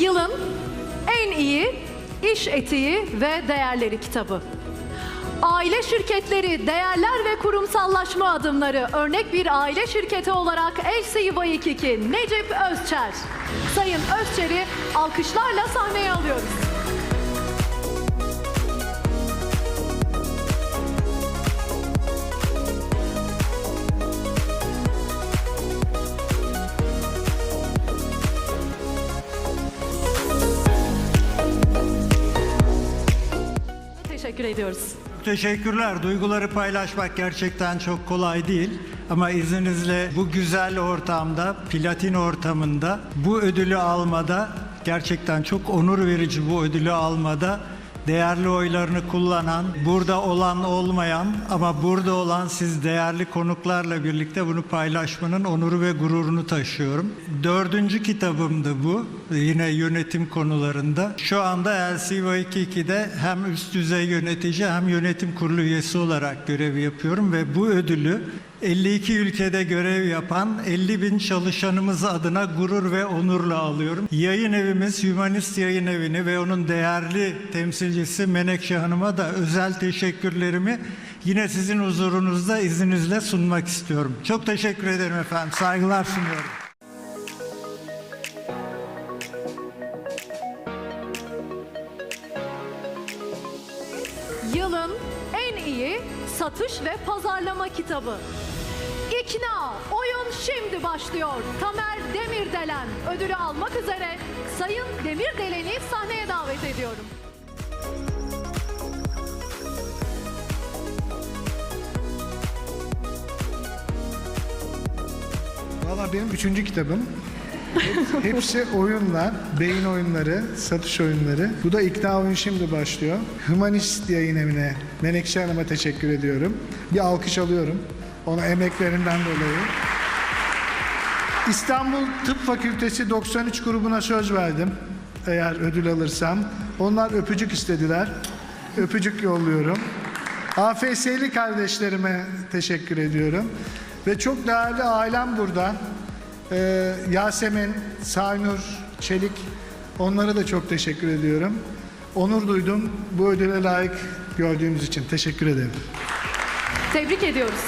yılın en iyi iş etiği ve değerleri kitabı. Aile şirketleri, değerler ve kurumsallaşma adımları örnek bir aile şirketi olarak LCY Vayikiki Necip Özçer. Sayın Özçer'i alkışlarla sahneye alıyoruz. Teşekkür ediyoruz. Teşekkürler. Duyguları paylaşmak gerçekten çok kolay değil. Ama izninizle bu güzel ortamda, platin ortamında bu ödülü almada gerçekten çok onur verici bu ödülü almada değerli oylarını kullanan, burada olan olmayan ama burada olan siz değerli konuklarla birlikte bunu paylaşmanın onuru ve gururunu taşıyorum. Dördüncü kitabımdı bu. Yine yönetim konularında. Şu anda LCY22'de hem üst düzey yönetici hem yönetim kurulu üyesi olarak görev yapıyorum ve bu ödülü 52 ülkede görev yapan 50 bin çalışanımız adına gurur ve onurla alıyorum. Yayın evimiz Humanist Yayın Evi'ni ve onun değerli temsilcisi Menekşe Hanım'a da özel teşekkürlerimi yine sizin huzurunuzda izninizle sunmak istiyorum. Çok teşekkür ederim efendim. Saygılar sunuyorum. Yılın en iyi satış ve pazarlama kitabı. İkna, oyun şimdi başlıyor. Tamer Demirdelen ödülü almak üzere Sayın Demirdelen'i sahneye davet ediyorum. Valla benim üçüncü kitabım. Hep- Hepsi oyunlar, beyin oyunları, satış oyunları. Bu da ikna oyun şimdi başlıyor. Humanist yayın evine, Menekşe Hanım'a teşekkür ediyorum. Bir alkış alıyorum. Ona emeklerinden dolayı. İstanbul Tıp Fakültesi 93 grubuna söz verdim. Eğer ödül alırsam. Onlar öpücük istediler. Öpücük yolluyorum. AFS'li kardeşlerime teşekkür ediyorum. Ve çok değerli ailem burada. Ee, Yasemin, Saynur, Çelik. Onlara da çok teşekkür ediyorum. Onur duydum. Bu ödüle layık gördüğünüz için teşekkür ederim. Tebrik ediyoruz.